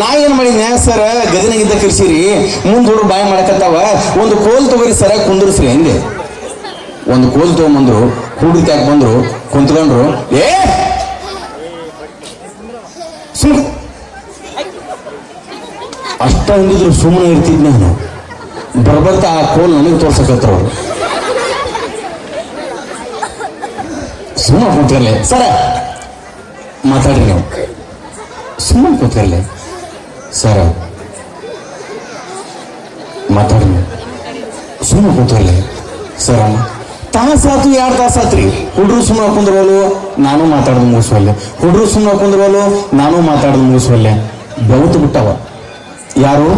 ನಾ ಏನ್ ಮಾಡಿದ್ನ, ಸರ್ ಗದಿನಾಗಿದ್ದ ಕರ್ಸಿರಿ, ಮುಂದ್ ಹುಡುಗ ಬಾಯಿ ಮಾಡಕತ್ತಾವ, ಒಂದು ಕೋಲ್ ತಗೋರಿ, ಸರ, ಕುಂದ್ರಿಸ್ರಿ ಹಿಂದೆ ಒಂದು ಕೋಲ್ ತಗೊಂಬಂದ್ರು ಯಾಕೆ ಬಂದ್ರು, ಕುಂತ್ಕೊಂಡ್ರು, ಏ! ಸುಮ್ ಅಷ್ಟ ಅಂದಿದ್ರು ಸುಮ್ಮನೆ ಇರ್ತಿದ್ ನಾನು. ಬರ್ಬರ್ತಾ ಆ ಕೋಲ್ ನನಗೆ ತೋರ್ಸಕತ್ರ ಅವರು. ಸುಮ್ಮನೆ ಕುಂತ್ಕರ್ಲೆ. ಸರ, ಮಾತಾಡ್ರಿ ನೀವು. ಸುಮ್ಮನೆ ಕೂತ್ಕರ್ಲೆ. ಸರ ಮಾತಾಡ್ರಿ ನೀವು ಕೂತಲ್ಲ ಸರ ತಾಸಾತು ಎರಡು ತಾಸಾತ್ರಿ? ಹುಡ್ರು ಸುಮ್ಮನೆ ಕುಂದ್ರವಲು ನಾನು ಮಾತಾಡೋದು ಮುಗಿಸ್ವಲ್ಲೆ ಹುಡ್ರು ಸುಮ್ಮನೆ ಕುಂದ್ರವಲು ನಾನು ಮಾತಾಡೋದು ಮುಗಿಸ್ವಲ್ಲೆ ಬೆವತು ಬಿಟ್ಟವ. ಯಾರು?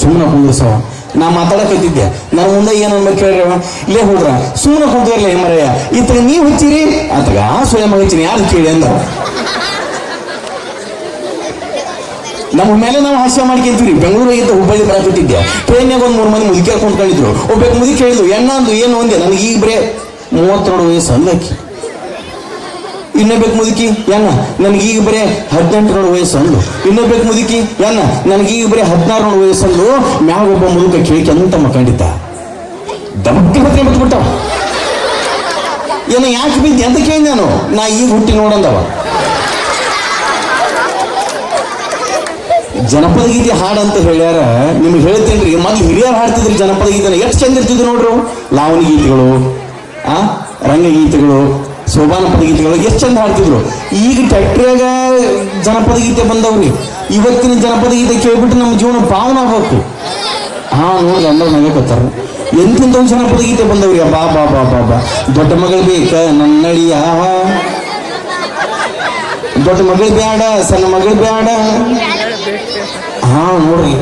ಸುಮ್ಮನೆ ಕುಂದ್ರಸವ. ನಾ ಮಾತಾಡಕತ್ತಿದ್ದೆ ನನ್ನ ಮುಂದೆ ಏನು ಅನ್ಬೇಕು ಕೇಳ್ರಿ ಅವ? ಲೇ ಹುಡ್ರ ಸುಮ್ಮನೆ ಕುಂದ್ರಲ್ಲ ಮರೆಯ. ಇತ್ತಗ ನೀವು ಹಚ್ಚಿರಿ? ಆತಗ, ಆ ಸ್ವಯಂ ಹಚ್ಚಿನಿ ಯಾರು ಕೇಳಿ ಅಂದ? ನಮ್ಮ ಮೇಲೆ ನಾವು ಹಾಸ್ಯ ಮಾಡ್ಕೊಂತೀವಿ ಬೆಂಗಳೂರಿಗಿಂತ ಹುಬ್ಬಳ್ಳಿ ಬರಕತ್ತಿದ್ದೆ ಟ್ರೈನ್ಯಾಗ ಒಂದು ಮೂರು ಮಂದಿ ಮುದುಕಿ ಕೊಂಡ್ಕೊಂಡಿದ್ರು ಒಬ್ಬಕ್ಕೆ ಮುದುಕಿ ಹೇಳಿದ್ರು ಎಣ್ಣ ಅಂದು ಏನು ಒಂದೆ ನನಗೆ ಈಗ ಬರೇ ಮೂವತ್ತೆರಡು ವಯಸ್ಸು ಅಂದಾಕಿ ಇನ್ನೊಬ್ಬ ಮುದುಕಿ? ಎಣ್ಣ, ನನಗೆ ಈಗ ಬರೇ ಹದಿನೆಂಟು ವಯಸ್ಸು ಅಂದು ಇನ್ನೊಬ್ಬ ಮುದುಕಿ? ಎಣ್ಣ, ನನಗೆ ಈಗ ಬರೇ ಹದಿನಾರು ನೋಡು ವಯಸ್ಸು ಅಂದು ಮ್ಯಾಗ ಒಬ್ಬ ಮುದುಕ ಕೇಳಿಕೆ ಅಂತ ಮಕ್ಕಂಡಿದ್ದ. ದಬ್ಬಕ್ಕೆ ಹತ್ರ ಬಿಟ್ಬಿಟ್ಟವ ಏನ ಯಾಕೆ ಬಿದ್ದೆ? ಅಂತ ಕೇಳಿ ನಾನು. ನಾ ಈಗ ಹುಟ್ಟಿ ನೋಡಂದವ. ಜನಪದ ಗೀತೆ ಹಾಡು ಅಂತ ಹೇಳ್ಯಾರ. ನಿಮ್ಗೆ ಹೇಳ್ತೇನ್ರಿ ಮೊದ್ಲು ಹಿರಿಯರು ಹಾಡ್ತಿದ್ರಿ ಜನಪದ ಗೀತೆನ. ಎಷ್ಟು ಚಂದ ಇರ್ತಿದ್ರು ನೋಡ್ರು? ಲಾವಣಿ ಗೀತೆಗಳು, ಆ ರಂಗಗೀತೆಗಳು ಸೋಬಾನ ಪದ ಗೀತೆಗಳು, ಎಷ್ಟು ಚಂದ ಹಾಡ್ತಿದ್ರು. ಈಗ ಟ್ಯಾಕ್ಟ್ರಿಯಾಗ ಜನಪದ ಗೀತೆ ಬಂದವ್ರಿ. ಇವತ್ತಿನ ಜನಪದ ಗೀತೆ ಕೇಳ್ಬಿಟ್ಟು ನಮ್ಮ ಜೀವನ ಪಾವನ ಆಗ್ಬೇಕು. ಹಾ ನೋಡಿ ಅಂದ್ರೆ ನಗಕತ್ತಾರ ಎಂತಿಂತ ಜನಪದ ಗೀತೆ ಬಂದವ್ರಿ. ಬಾ ಬಾ ಬಾ ಬಾ ಬಾ ದೊಡ್ಡ ಮಗಳು ಬೇಕ ನನ್ನಳಿಯ ದೊಡ್ಡ ಮಗಳು ಬೇಡ ಸಣ್ಣ ಮಗಳು ಬೇಡ ಹಾ, ನೋಡ್ರಿ.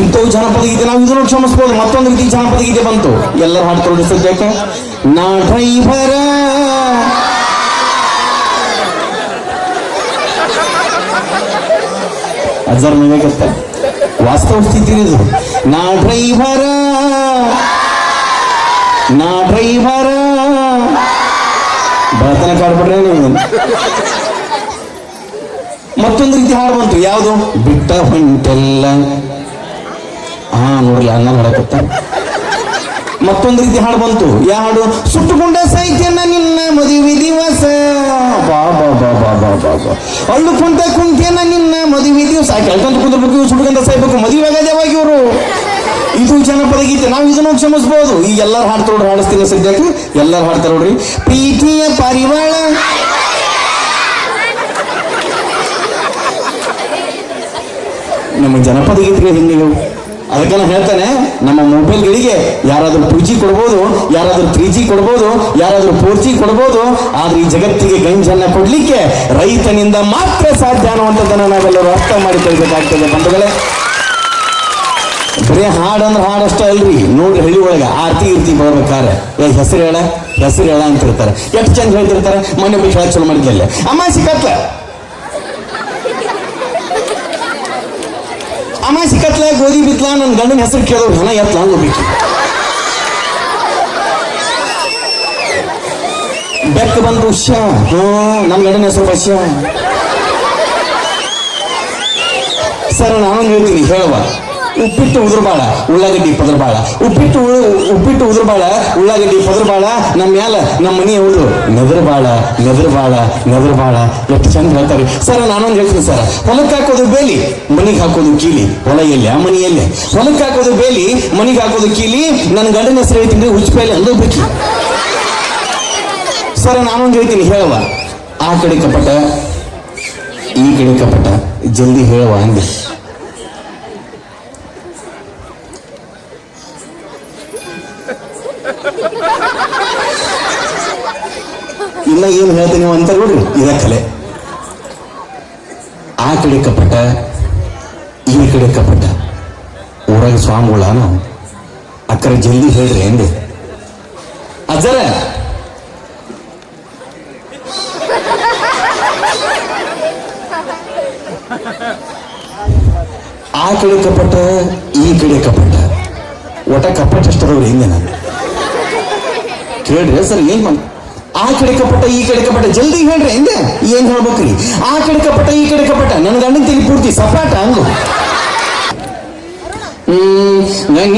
ಇಂಥವು ಜನಪದ ಗೀತೆ ನಾವು ಇದನ್ನು ಕ್ಷಮಿಸ್ಬೋದು. ಮತ್ತೊಂದು ರೀತಿ ಜನಪದ ಗೀತೆ ಬಂತು. ಎಲ್ಲರೂ ಹಾಡ್ತಾರೆ ಸದ್ಯಕ್ಕೆ. ನಾ ಡ್ರೈವರ. ಮೇಗತ್ತ ವಾಸ್ತವ ಸ್ಥಿತಿ ಇದು. ನಾ ಡ್ರೈವರ. ನಾ ಡ್ರೈವರ. ಬಡತನ ಕಾಡ್ಬಿಟ್ರೆ ಮತ್ತೊಂದು ರೀತಿ ಹಾಡು ಬಂತು. ಯಾವುದು? ಬಿಟ್ಟ ಹೊಂಟೆಲ್ಲ. ಹಾ ನೋಡ್ರಿ ಅನ್ನ ಹಾಡಕತ್ತ ಮತ್ತೊಂದು ರೀತಿ ಹಾಡು ಬಂತು. ಯಾ ಹಾಡು ಸುಟ್ಟುಕೊಂಡ ಸೈತ್ಯನ ನಿನ್ನ ಮದುವೆ ದಿವಸ. ಬಾ ಬಾ ಬಾ ಬಾ ಬಾ ಬಾ ಬಾ. ಅಳ್ಳು ಕುಂತ ನಿನ್ನ ಮದುವೆ ದಿವಸ. ಕೆಳ್ಕೊಂತ ಕುಂದ್ರಬೇಕು ಸುಟ್ಕೊಂಡ ಸಾಯ್ಬೇಕು. ಮದುವೆ ಆಗದೆ ಯಾವಾಗ ಇವರು? ಇದು ಜನಪದ ಗೀತೆ. ನಾವು ಇದನ್ನು ಕ್ಷಮಿಸ್ಬೋದು. ಈ ಎಲ್ಲರೂ ಹಾಡ್ತಾರೋಡ್ರಿ ಹಾಡಿಸ್ತೀನಿ ಸದ್ಯಕ್ಕೆ. ಎಲ್ಲರೂ ಹಾಡ್ತಾರೆ ನೋಡ್ರಿ. ಪ್ರೀತಿಯ ಪರಿವಾಳ. ನಮ್ಮ ಜನಪದ ಗೀತೆಗಳು ಹೆಂಗೆ ಅದಕ್ಕೆ ನಾನು ಹೇಳ್ತಾನೆ, ನಮ್ಮ ಮೊಬೈಲ್ಗಳಿಗೆ ಯಾರಾದರೂ ಟೂ ಜಿ ಕೊಡ್ಬೋದು, ಯಾರಾದರೂ ತ್ರೀ ಜಿ ಕೊಡ್ಬೋದು, ಯಾರಾದರೂ ಫೋರ್ ಜಿ ಕೊಡ್ಬೋದು, ಆದ್ರೆ ಈ ಜಗತ್ತಿಗೆ ಗಂಜನ್ನ ಕೊಡ್ಲಿಕ್ಕೆ ರೈತನಿಂದ ಮಾತ್ರ ಸಾಧ್ಯ ಅನ್ನುವಂಥದ್ದನ್ನು ನಾವೆಲ್ಲರೂ ಅರ್ಥ ಮಾಡಿಕೊಳ್ಬೇಕಾಗ್ತದೆ ಬಂಧುಗಳೇ. ಬರೀ ಹಾಡು ಅಂದ್ರೆ ಹಾಡಷ್ಟೇ ಅಲ್ರಿ. ನೋಡಿ ಹಳ್ಳಿ ಒಳಗೆ ಆರ್ತಿ ಇರ್ತಿ ಬರ್ಬೇಕಾರೆ ಏ, ಹೆಸರು ಹೇಳ? ಹೆಸರು ಹೇಳ ಅಂತಿರ್ತಾರೆ. ಎಷ್ಟು ಚಂದ ಹೇಳ್ತಿರ್ತಾರೆ? ಮೊನ್ನೆ ಬಿಟ್ಟು ಹೇಳಕ್ ಚಲೋ ಮಾಡಿದ್ದಲ್ಲೇ ಅಮಾಸಿ ಕತ್ಲ. ಅಮಾಸಿ ಕತ್ಲ, ಗೋಧಿ ಬಿತ್ಲ ನನ್ನ ಗಂಡನ ಹೆಸರು ಕೇಳೋರು ಹಣ ಎತ್ಲ ಹೋಗ್ಬೇಕು ಬೆಕ್ಕ ಬಂದು ಉಷ್ಯ ಹ್ಞೂ ನನ್ನ ಗಂಡನ ಹೆಸರು ಬಸ್ಯ ಸರ್, ನಾನು ಹೇಳ್ತೀನಿ ಹೇಳುವ. ಉಪ್ಪಿಟ್ಟು ಉದುರ್ಬಾಳ ಉಳ್ಳಾಗಡ್ಡಿ ಪದರ್ಬಾಳ ಉಪ್ಪಿಟ್ಟು ಉಪ್ಪಿಟ್ಟು ಉದುರ್ಬಾಳ ಉಳ್ಳಾಗಡ್ಡಿ ಪದರ್ಬಾಳ ನಮ್ಮ ಮ್ಯಾಲ ನಮ್ಮ ಮನೆ ಹುಡುಗ ನೆದರ್ಬಾಳ ನೆದರ್ಬಾಳ ನೆದರ್ಬಾಳ ಎಷ್ಟು ಚಂದ ಹೇಳ್ತಾರೆ. ಸರ್, ನಾನೊಂದು ಹೇಳ್ತೀನಿ ಸರ್. ಹೊಲಕ್ಕೆ ಹಾಕೋದು ಬೇಲಿ, ಮನಿಗೆ ಹಾಕೋದು ಕೀಲಿ. ಹೊಲ ಎಲ್ಲಿ? ಆ ಮನಿ ಎಲ್ಲಿ? ಹೊಲಕ್ಕೆ ಹಾಕೋದು ಬೇಲಿ, ಮನಿಗೆ ಹಾಕೋದು ಕೀಲಿ. ನನ್ನ ಗಂಡನ ಹೆಸರು ಹೇಳ್ತೀನಿ ಹುಚ್ಚಪೇಲೆ ಅಂದೋಗ್ಬೇಕು ಸರ್, ನಾನೊಂದು ಹೇಳ್ತೀನಿ ಹೇಳುವ ಆ ಕಡೆ ಕಪಟ, ಈ ಕಡೆ ಕಪಟ. ಜಲ್ದಿ ಹೇಳುವ ಹಂಗೆ. ಇನ್ನ ಏನು ಹೇಳ್ತೀನಿ ಅಂತ ನೋಡ್ರಿ, ಇದ ಕಲೆ. ಆ ಕಡೆ ಕಪಟ, ಈ ಕಡೆ ಕಪಟ. ಊರಾಗ ಸ್ವಾಮಿಗಳ ಅಕ್ಕರೆ ಜಲ್ದಿ ಹೇಳ್ರಿ ಎಂದೆ ಅಜ್ಜರ! ಆ ಕಡೆ ಕಪಟ, ಈ ಕಡೆ ಕಪಟ. ಒಟ ಕಪಟ ಅಷ್ಟದವ್ರು ಹಿಂದೆ ನಾನು. ಕೇಳ್ರಿ ಸರ್, ಏನ್ ಮಾಡ್ ಆ ಕಡೆ ಕಪಟ, ಈ ಕಡೆ ಕಪಟ. ಜಲ್ದಿ ಹೇಳ್ರಿ ಹಿಂದೆ ಏನ್ ಹೇಳ್ಬೇಕ್ರಿ? ಆ ಕಡೆ ಕಪಟ, ಈ ಕಡೆ ಕಪಟ. ನನ್ನ ಗಂಡನ ತಿಳಿ ಪೂರ್ತಿ ಸಪಾಟ ಅಂದು ಹ್ಮ್ ಯಾಕೋ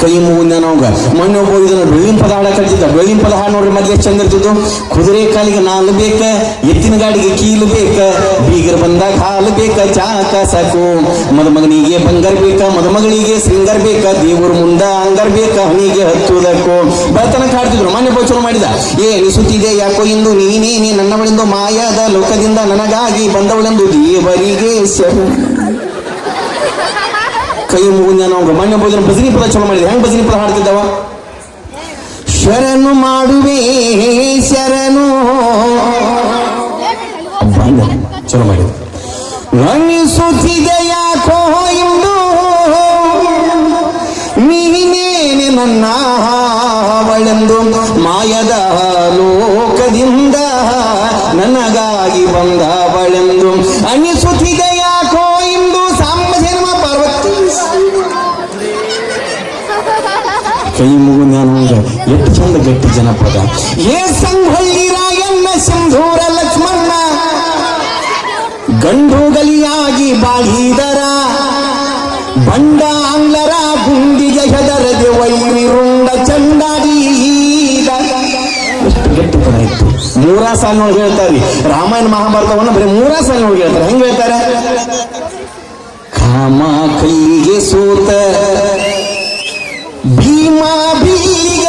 ಕೈ ಮುಗಿದ ನಮ್ಗ ಮೊನ್ನೆ ಒಬ್ಬ ಇದನ್ನ ಬೆಳ್ಳಿನ ಪದ ಹಾಡ ಕಲ್ತಿದ್ದ. ಬೆಳ್ಳಿನ ಪದ ಹಾಡು ನೋಡ್ರಿ ಮದ್ವೆ ಚಂದ ಇರ್ತಿದ್ದು ಕುದುರೆ ಕಾಲಿಗೆ ನಾಲ್ ಬೇಕ, ಎತ್ತಿನ ಗಾಡಿಗೆ ಕೀಲು ಬೇಕ, ಬೀಗರ್ ಬಂದಾಗ ಹಾಲು ಬೇಕ, ಚಾಕ ಸಾಕು. ಮದುಮಗನಿಗೆ ಬಂಗಾರ ಬೇಕ, ಮದುಮಗಳಿಗೆ ಸಿಂಗರ್ ಬೇಕ, ದೇವ್ರ ಮುಂದ ಅಂಗರ್ ಬೇಕ, ಹಣಿಗೆ ಹತ್ತುವುದಕ್ಕು. ಬರ್ತನ ಕಾಡ್ತಿದ್ರು ಮೊನ್ನೆ ಬೋಚನ ಮಾಡಿದ. ಏ ಅನಿಸುತ್ತಿದೆ ಯಾಕೋ ಇಂದು ನೀನೇ ನೀ ನನ್ನವಳೆಂದು ಮಾಯಾದ ಲೋಕದಿಂದ ನನಗಾಗಿ ಬಂದವಳೆಂದು ದೇವರಿಗೆ ಕೈ ಮುಗಿದ ನಾವು ಮೊನ್ನೆ ಭೋಜನ ಭಜನಿ ಪದ ಚಲೋ ಮಾಡಿದ್ವಿ ಹೆಂಗ್ ಭಜನಿ ಪದ ಹಾಡ್ತಿದ್ದಾವ ಶರಣು ಮಾಡುವೆ ಶರಣು ಚಲೋ ಮಾಡಿದ್ವಿ ಅನಿಸುತ್ತಿದೆ ಮುಗು ನಾನು ಎಷ್ಟು ಚಂದ ಗಟ್ಟಿ ಜನಪದ. ಏ ಸಂಹಳ್ಳಿ ರಾಯಣ್ಣ ಸಿಂಧೂರ ಲಕ್ಷ್ಮಣ್ಣ. ಗಂಡು ಗಲಿಯಾಗಿ ಬಾಳಿದರ. ಬಂಡ ಆಂಗ್ಲರ ಗುಂಡಿಗೆ ಹೆದರದೆ ವೈರಿ ರುಂಡ ಚಂಡಾಡಿ ಎಷ್ಟು ಗಟ್ಟಿ ಪದ ಇತ್ತು. ಮೂರ ಸಾಲಿನೊಳಗೆ ಹೇಳ್ತಾರೆ ರಾಮಾಯಣ ಮಹಾಭಾರತವನ್ನು ಬರೀ ಮೂರ ಸಾಲಿನೊಳಗೆ ಹೇಳ್ತಾರೆ. ಹೆಂಗ್ ಹೇಳ್ತಾರೆ? ಕಾಮ ಕೈಗೆ ಸೋತ ಭೀಮಾ ಬೀಗ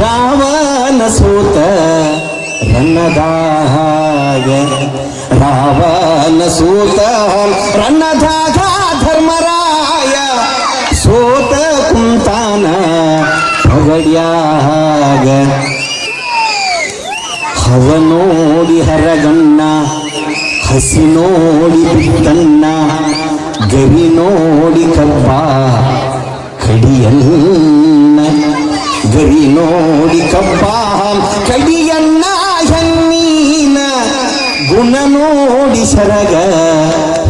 ರಾವಣ ಸೋತ ರನ್ನದಾಗ ರಾವಣ ಸೋತ ರನ್ನದಾಗ ಧರ್ಮರಾಯ ಸೋತ ಕುಂತಾನ ಹೊಗಡ್ಯಾಗ ಹವ ನೋಡಿ ಹರಗಣ್ಣ, ಹಸಿ ನೋಡಿ ಬಿಟ್ಟಣ್ಣ ಗರಿ ನೋಡಿ ಕಬ್ಬ ಕಡಿಯನ್ನ ಗರಿ ನೋಡಿ ಕಬ್ಬ ಕಡಿಯಣ್ಣ ಹೆಣ್ಣೀನ ಗುಣ ನೋಡಿ ಸರಗ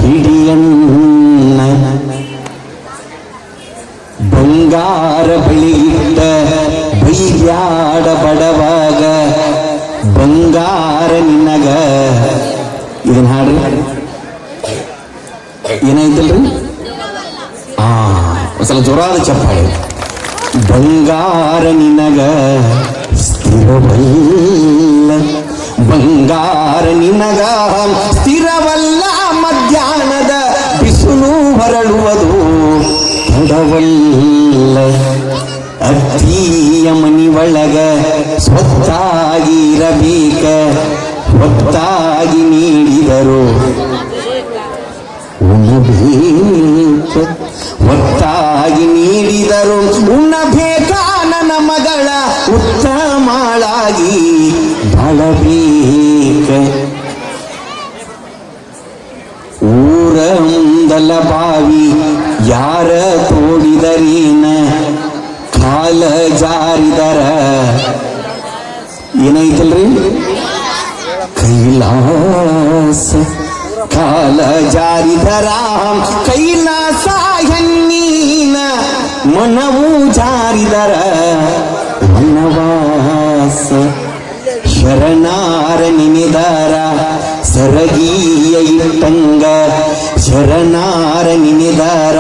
ಹಿಡಿಯಣ್ಣ ಬಂಗಾರ ಬಳಿಯಿಟ್ಟ ಬೈಯಾಡ ಬಡವಾಗ ಬಂಗಾರ ನಿನಗ ಇದನ್ನ ಹಾಡ್ರಿ ಏನಾಯ್ತಲ್ರಿ? ಆ, ಒಂದ್ಸಲ ಜೋರಾದ ಚಪ್ಪಾಳೆ. ಬಂಗಾರ ನಿನಗ ಸ್ಥಿರವಲ್ಲ. ಬಂಗಾರ ನಿನಗ ಸ್ಥಿರವಲ್ಲ. ಮಧ್ಯಾಹ್ನದ ಬಿಸಿಲು ಹೊರಳುವುದು ತಡವಲ್ಲ. ಅತ್ತಿಯ ಮನಿ ಒಳಗ ಸ್ವತ್ತಾಗಿ ಇರಬೇಕ ಹೊತ್ತಾಗಿ ನೀಡಿದರು. ಉಣ್ಣಬೇಕ ಒತ್ತಾಗಿ ನೀಡಿದರು ಉಣ್ಣಬೇಕ ನನ್ನ ಮಗಳ ಉತ್ತಮಳಾಗಿ ಬಾಳಬೇಕ. ಊರ ಮುಂದಲ ಬಾವಿ ಯಾರ ತೋಡಿದರೇನ? ಕಾಲ ಜಾರಿದರ. ಏನೈತಲ್ರಿ? ಕೈಲಾಸ. ಕಾಲ ಜಾರಿದರ ಕೈಲಾಸ ಹೆಣ್ಣೀನ ಮನವು ಜಾರಿದರ ವನವಾಸ ಶರಣಾರ ನಿನಿದಾರ ಸರಗೀಯ ಇಟ್ಟಂಗ ಶರಣಾರ ನಿನಿದಾರ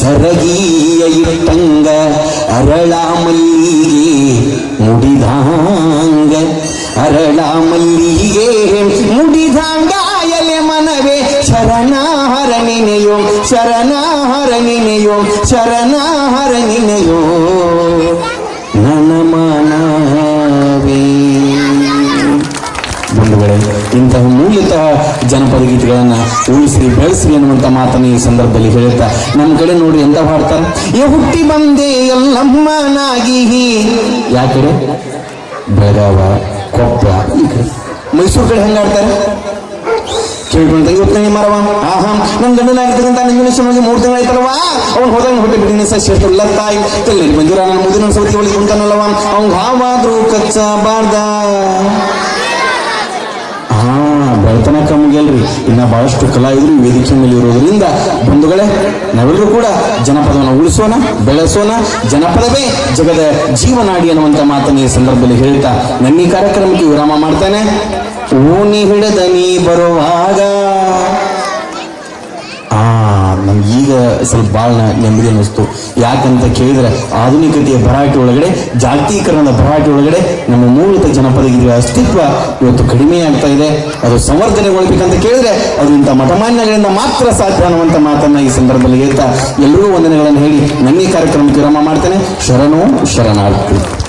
ಸರಗೀಯ ಇಟ್ಟಂಗ ಅರಳ ಮಲ್ಲಿಗೆ ಮುಡಿದಾಂಗ ಅರಳ ಮಲ್ಲಿಗೆ ಶರಣಾರ ನೆನೆಯೋ ಇಂತಹ ಮೂಲತಃ ಜನಪದ ಗೀತೆಗಳನ್ನು ಉಳಿಸಿ, ಬೆಳೆಸಿ ಅನ್ನುವಂಥ ಮಾತನ್ನು ಈ ಸಂದರ್ಭದಲ್ಲಿ ಹೇಳುತ್ತಾ, ನಮ್ಮ ಕಡೆ ನೋಡಿ ಎಂತ ಹಾಡ್ತಾರೆ ಏ ಹುಟ್ಟಿ ಬಂದೆ ಎಲ್ಲಮ್ಮನಾಗಿ. ಯಾಕಡೆ? ಬೆಳಗಾವ ಕೊಪ್ಪ ಮೈಸೂರು ಕಡೆ ಹೆಂಗೆ ಆಡ್ತಾರೆ ಇವತ್ತು ಇವತ್ತನೇ ಮರವ. ಆಹಾ ನನ್ನ ಗಂಡನಾಗಿರ್ತಕ್ಕಂಥ ನಂಜನೇಶ್ವರನಿಗೆ ಮೂರು ತಿಂಗಳು ಆಯ್ತಲ್ವಾ ಅವ್ನು ಹೋದಾಗ ಹೊಟ್ಟೆ ಬಿಟ್ಟಿನ ಸಶ್ಯಷ್ಟು ಲತ್ತಾಯಿ ತೆಲ್ಲಿ ಮಂಜೂರ ನನ್ನ ಮುದಿನ ಸೌತಿ ಒಳಗೆ ಕುಂತಾನಲ್ಲವ ಅವ್ನು ಹಾವಾದ್ರೂ ಕಚ್ಚಬಾರ್ದ. ಹಾ ಬೆಳತನಕ ಮುಗಿಯಲ್ರಿ. ಇನ್ನ ಬಹಳಷ್ಟು ಕಲಾವಿದರು ವೇದಿಕೆ ಮೇಲೆ ಇರೋದ್ರಿಂದ ಬಂಧುಗಳೇ, ನಾವೆಲ್ಲರೂ ಕೂಡ ಜನಪದವನ್ನು ಉಳಿಸೋಣ, ಬೆಳೆಸೋಣ ಜನಪದವೇ ಜಗದ ಜೀವನಾಡಿ ಅನ್ನುವಂಥ ಮಾತನ್ನು ಈ ಸಂದರ್ಭದಲ್ಲಿ ಹೇಳ್ತಾ ನನ್ನ ಈ ಕಾರ್ಯಕ್ರಮಕ್ಕೆ ವಿರಾಮ ಮಾಡ್ತಾನೆ. ಓಣಿ ಹಿಡಿದ ನೀ ಬರುವಾಗ. ಆ ನಮ್ಗೆ ಈಗ ಸ್ವಲ್ಪ ಭಾಳ ನೆಮ್ಮದಿ ಅನ್ನಿಸ್ತು. ಯಾಕಂತ ಕೇಳಿದ್ರೆ ಆಧುನಿಕತೆಯ ಭರಾಟೆ ಒಳಗಡೆ, ಜಾಗತೀಕರಣದ ಭರಾಟೆ ಒಳಗಡೆ ನಮ್ಮ ಮೂಲತ ಜನಪದ ಗೀತೆಗಳ ಅಸ್ತಿತ್ವ ಇವತ್ತು ಕಡಿಮೆ ಆಗ್ತಾ ಇದೆ. ಅದು ಸಂವರ್ಧನೆಗೊಳ್ಬೇಕಂತ ಕೇಳಿದ್ರೆ ಅದು ಇಂಥ ಮಠಮಾನ್ಯಗಳಿಂದ ಮಾತ್ರ ಸಾಧ್ಯ ಅನ್ನುವಂಥ ಮಾತನ್ನ ಈ ಸಂದರ್ಭದಲ್ಲಿ ಹೇಳ್ತಾ ಎಲ್ಲರೂ ವಂದನೆಗಳನ್ನು ಹೇಳಿ, ನನ್ನ ಕಾರ್ಯಕ್ರಮಕ್ಕೆ ವಿರಾಮ ಮಾಡ್ತೇನೆ. ಶರಣು ಶರಣಾರ್ಥಿ.